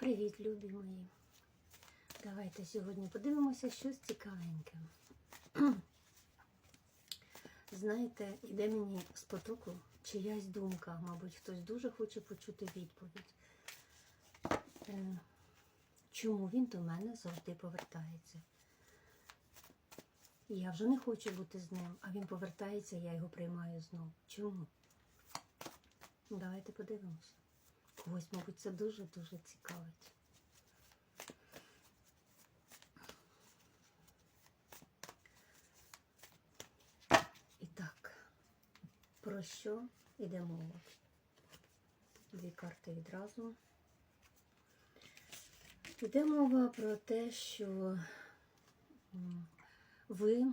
Привіт, любі мої. Давайте сьогодні подивимося щось цікавеньке. Знаєте, іде мені з потоку чиясь думка, мабуть, хтось дуже хоче почути відповідь. Е, Чому він до мене завжди повертається? Я вже не хочу бути з ним, а він повертається, я його приймаю знову. Чому? Давайте подивимося. Когось, мабуть, це дуже-дуже цікавить. І так, про що йде мова? Дві карти відразу. Йде мова про те, що ви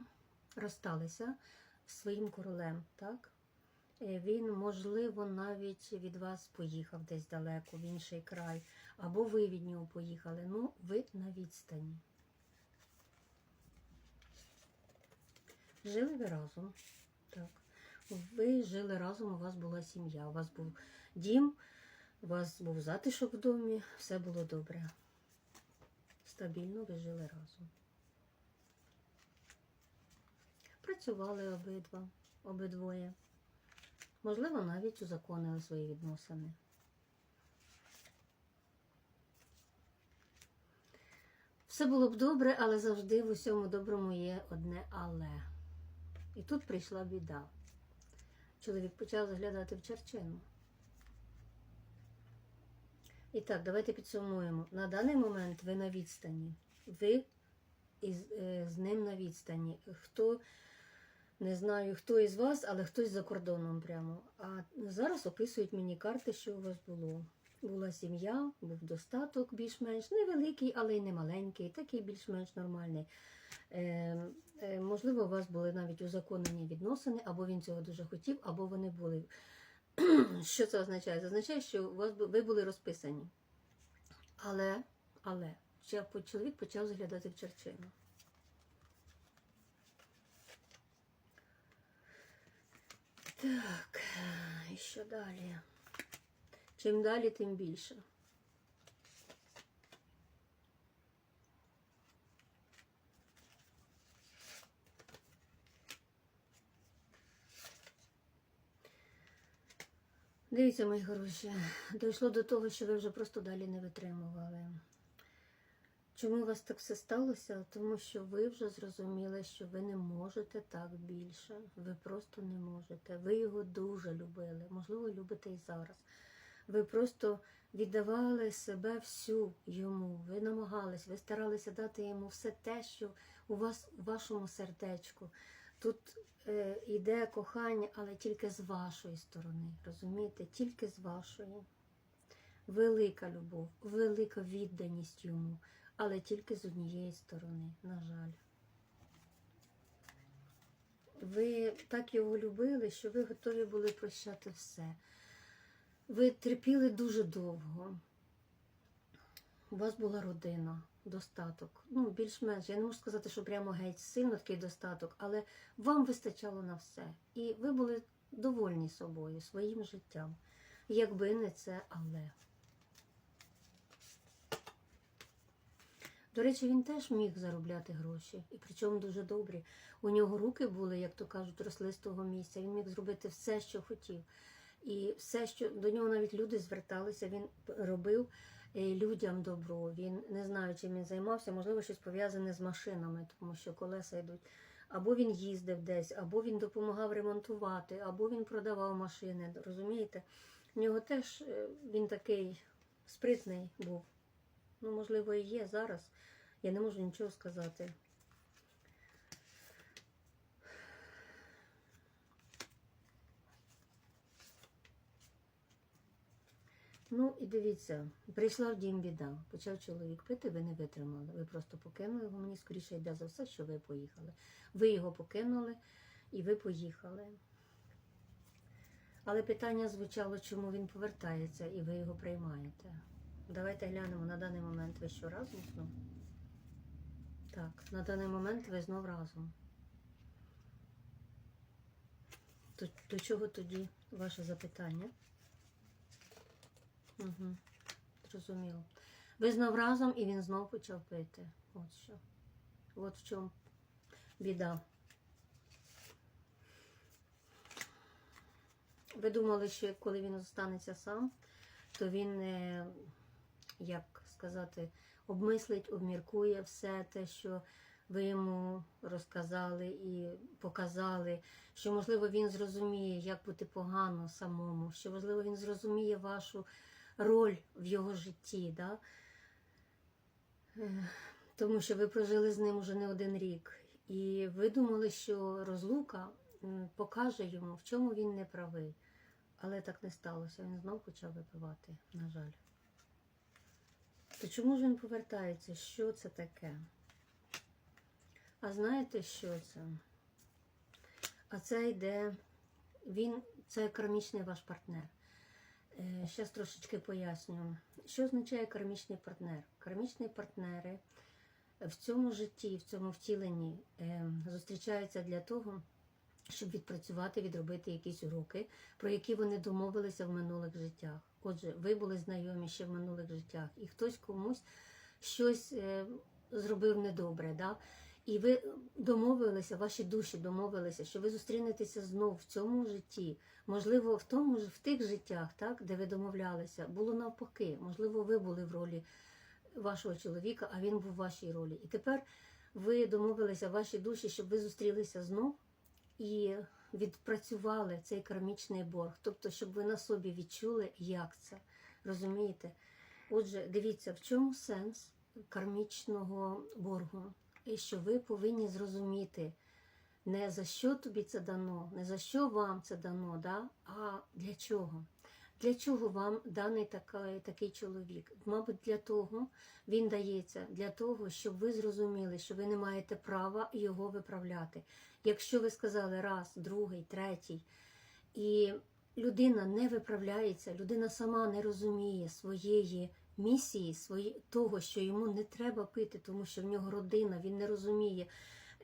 розсталися з своїм королем, так? Е, Він, можливо, навіть від вас поїхав десь далеко, в інший край, або ви від нього поїхали. Ну, ви на відстані. Жили ви разом. Так. Ви жили разом, у вас була сім'я, у вас був дім, у вас був затишок в домі, все було добре. Стабільно ви жили разом. Працювали обидва, обидвоє. Можливо, навіть узаконили свої відносини. Все було б добре, але завжди в усьому доброму є одне але. І тут прийшла біда. Чоловік почав заглядати в черчину. І так, давайте підсумуємо. На даний момент ви на відстані. Ви із, е, з ним на відстані. Хто не знаю, хто із вас, але хтось за кордоном прямо. А зараз описують мені карти, що у вас було. Була сім'я, був достаток більш-менш невеликий, але й не маленький, такий більш-менш нормальний. Е, е, можливо, у вас були навіть узаконені відносини, або він цього дуже хотів, або вони були. Що це означає? Це означає, що у вас ви були розписані. Але, але, чоловік почав заглядати в черчину. Так, і що далі? Чим далі, тим більше. Дивіться, мої хороші, дійшло до того, що ви вже просто далі не витримували. Чому у вас так все сталося? Тому що ви вже зрозуміли, що ви не можете так більше. Ви просто не можете. Ви його дуже любили, можливо, любите і зараз. Ви просто віддавали себе всю йому. Ви намагались, ви старалися дати йому все те, що у вас у вашому сердечку. Тут е, йде кохання, але тільки з вашої сторони. Розумієте? Тільки з вашої. Велика любов, велика відданість йому, але тільки з однієї сторони, на жаль. Ви так його любили, що ви готові були прощати все. Ви терпіли дуже довго. У вас була родина, достаток. Ну, більш-менш. Я не можу сказати, що прямо геть сильно такий достаток, але вам вистачало на все. І ви були довольні собою, своїм життям. Якби не це, але. До речі, він теж міг заробляти гроші, і причому дуже добрі. У нього руки були, як то кажуть, росли з того місця. Він міг зробити все, що хотів. І все, що до нього навіть люди зверталися, він робив е, людям добро. Він не знаю, чим він займався, можливо, щось пов'язане з машинами, тому що колеса йдуть. Або він їздив десь, або він допомагав ремонтувати, або він продавав машини. Розумієте? В нього теж е, він такий спритний був. Ну, можливо, і є зараз. Я не можу нічого сказати. Ну і дивіться, прийшла в дім біда. Почав чоловік пити, ви не витримали. Ви просто покинули його. Мені скоріше йде за все, що ви поїхали. Ви його покинули і ви поїхали. Але питання звучало, чому він повертається і ви його приймаєте. Давайте глянемо на даний момент ви що разом знов? Так, на даний момент ви знов разом. До, до чого тоді ваше запитання? Угу. Зрозуміло. Ви знов разом і він знов почав пити. От що. От в чому біда. Ви думали, що коли він зостанеться сам, то він, е, як сказати, обмислить, обміркує все те, що ви йому розказали і показали, що, можливо, він зрозуміє, як бути погано самому, що, можливо, він зрозуміє вашу роль в його житті. Да? Тому що ви прожили з ним уже не один рік. І ви думали, що розлука покаже йому, в чому він не правий. Але так не сталося. Він знов почав випивати, на жаль. То чому ж він повертається? Що це таке? А знаєте, що це? А це йде, він, це кармічний ваш партнер. Зараз трошечки поясню. Що означає кармічний партнер? Кармічні партнери в цьому житті, в цьому втіленні е, зустрічаються для того, щоб відпрацювати, відробити якісь уроки, про які вони домовилися в минулих життях. Отже, ви були знайомі ще в минулих життях, і хтось комусь щось е, зробив недобре. Да? І ви домовилися, ваші душі домовилися, що ви зустрінетеся знов в цьому житті. Можливо, в тому в тих життях, так, де ви домовлялися, було навпаки. Можливо, ви були в ролі вашого чоловіка, а він був в вашій ролі. І тепер ви домовилися, ваші душі, щоб ви зустрілися знов і відпрацювали цей кармічний борг. Тобто, щоб ви на собі відчули, як це. Розумієте? Отже, дивіться, в чому сенс кармічного боргу? І що ви повинні зрозуміти, не за що тобі це дано, не за що вам це дано, да? а для чого? Для чого вам даний такий, такий чоловік? Мабуть, для того він дається, для того, щоб ви зрозуміли, що ви не маєте права його виправляти. Якщо ви сказали раз, другий, третій, і людина не виправляється, людина сама не розуміє своєї місії, свої, того, що йому не треба пити, тому що в нього родина, він не розуміє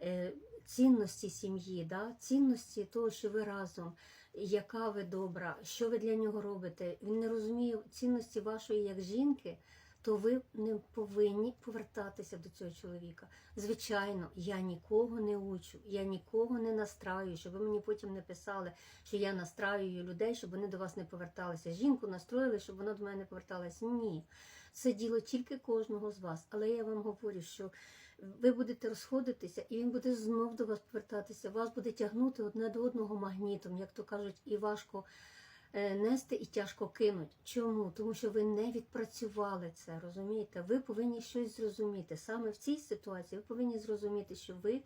е, цінності сім'ї, да? цінності того, що ви разом, яка ви добра, що ви для нього робите. Він не розуміє цінності вашої як жінки. То ви не повинні повертатися до цього чоловіка. Звичайно, я нікого не учу, я нікого не настраюю, щоб ви мені потім не писали, що я настраюю людей, щоб вони до вас не поверталися. Жінку настроїли, щоб вона до мене не поверталась. Ні. Це діло тільки кожного з вас. Але я вам говорю, що ви будете розходитися, і він буде знов до вас повертатися. Вас буде тягнути одне до одного магнітом, як то кажуть, і важко нести і тяжко кинуть. Чому? Тому що ви не відпрацювали це, розумієте? Ви повинні щось зрозуміти. Саме в цій ситуації ви повинні зрозуміти, що ви,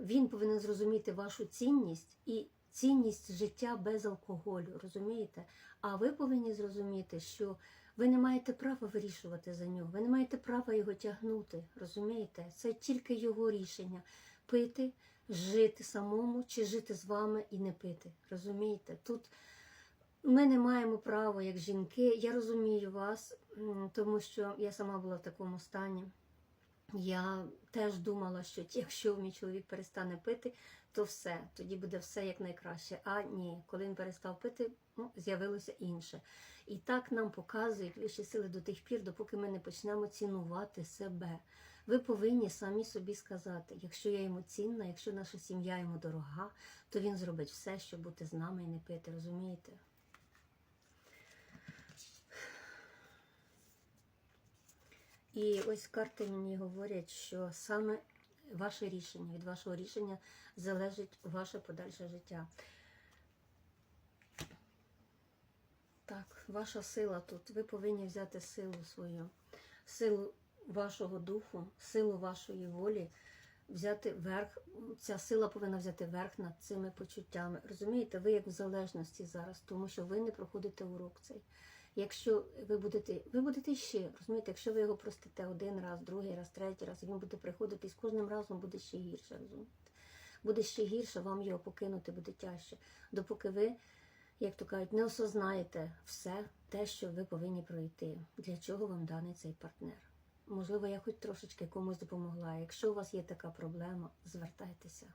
він повинен зрозуміти вашу цінність і цінність життя без алкоголю, розумієте? А ви повинні зрозуміти, що ви не маєте права вирішувати за нього, ви не маєте права його тягнути, розумієте? Це тільки його рішення пити, жити самому чи жити з вами і не пити. Розумієте? Тут ми не маємо права, як жінки. Я розумію вас, тому що я сама була в такому стані. Я теж думала, що якщо мій чоловік перестане пити, то все, тоді буде все як найкраще. А ні, коли він перестав пити, ну, з'явилося інше. І так нам показують вищі сили до тих пір, допоки ми не почнемо цінувати себе. Ви повинні самі собі сказати, якщо я йому цінна, якщо наша сім'я йому дорога, то він зробить все, щоб бути з нами і не пити, розумієте? І ось карти мені говорять, що саме ваше рішення, від вашого рішення залежить ваше подальше життя. Так, ваша сила тут. Ви повинні взяти силу свою, силу вашого духу, силу вашої волі, взяти верх. Ця сила повинна взяти верх над цими почуттями. Розумієте, ви як в залежності зараз, тому що ви не проходите урок цей. Якщо ви будете, ви будете ще, розумієте, якщо ви його простите один раз, другий раз, третій раз, він буде приходити, і з кожним разом буде ще гірше, розумієте? Буде ще гірше, вам його покинути буде тяжче, допоки ви, як то кажуть, не осознаєте все те, що ви повинні пройти. Для чого вам даний цей партнер? Можливо, я хоч трошечки комусь допомогла. Якщо у вас є така проблема, звертайтеся.